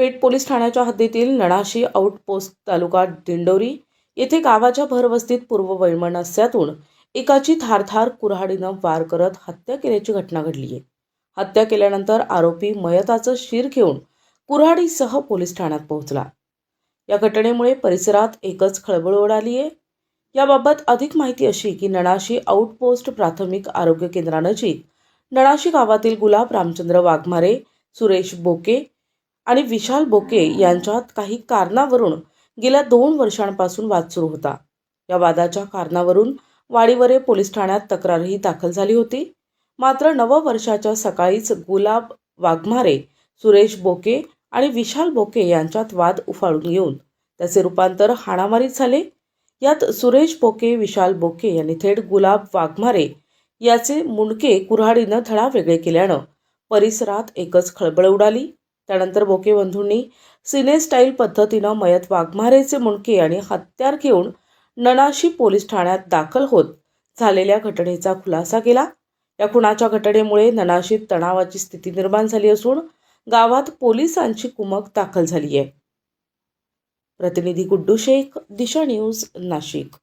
पेठ police ठाण्याच्या हद्दीतील नणाशी outpost तालुका दिंडोरी येथे गावाच्या भरवस्तीत पूर्व वैमनस्यातून एकाची थारथार कुऱ्हाडीनं वार करत हत्या केल्याची घटना घडली आहे. हत्या केल्यानंतर आरोपी मयताचं शिर घेऊन कुऱ्हाडीसह पोलीस ठाण्यात पोहोचला. या घटनेमुळे परिसरात एकच खळबळ उडाली आहे. याबाबत अधिक माहिती अशी की नणाशी आउटपोस्ट प्राथमिक आरोग्य केंद्रानजीक नणाशी गावातील गुलाब रामचंद्र वाघमारे सुरेश बोके आणि विशाल बोके यांच्यात काही कारणावरून गेल्या दोन वर्षांपासून वाद सुरू होता. या वादाच्या कारणावरून वाडीवरे पोलीस ठाण्यात तक्रारही दाखल झाली होती. मात्र नववर्षाच्या सकाळीच गुलाब वाघमारे सुरेश बोके आणि विशाल बोके यांच्यात वाद उफाळून येऊन त्याचे रूपांतर हाणामारीत झाले. यात सुरेश बोके विशाल बोके यांनी थेट गुलाब वाघमारे याचे मुंडके कुऱ्हाडीनं धडा वेगळे केल्यानं परिसरात एकच खळबळ उडाली. त्यानंतर बोके बंधूंनी सिने स्टाईल पद्धतीनं मयत वाघमारेचे मुंडके आणि हत्यार घेऊन नणाशी पोलीस ठाण्यात दाखल होत झालेल्या घटनेचा खुलासा केला. या खुनाच्या घटनेमुळे ननाशीत तणावाची स्थिती निर्माण झाली असून गावात पोलिसांची कुमक दाखल झाली आहे प्रतिनिधी गुड्डू शेख दिशा न्यूज नाशिक.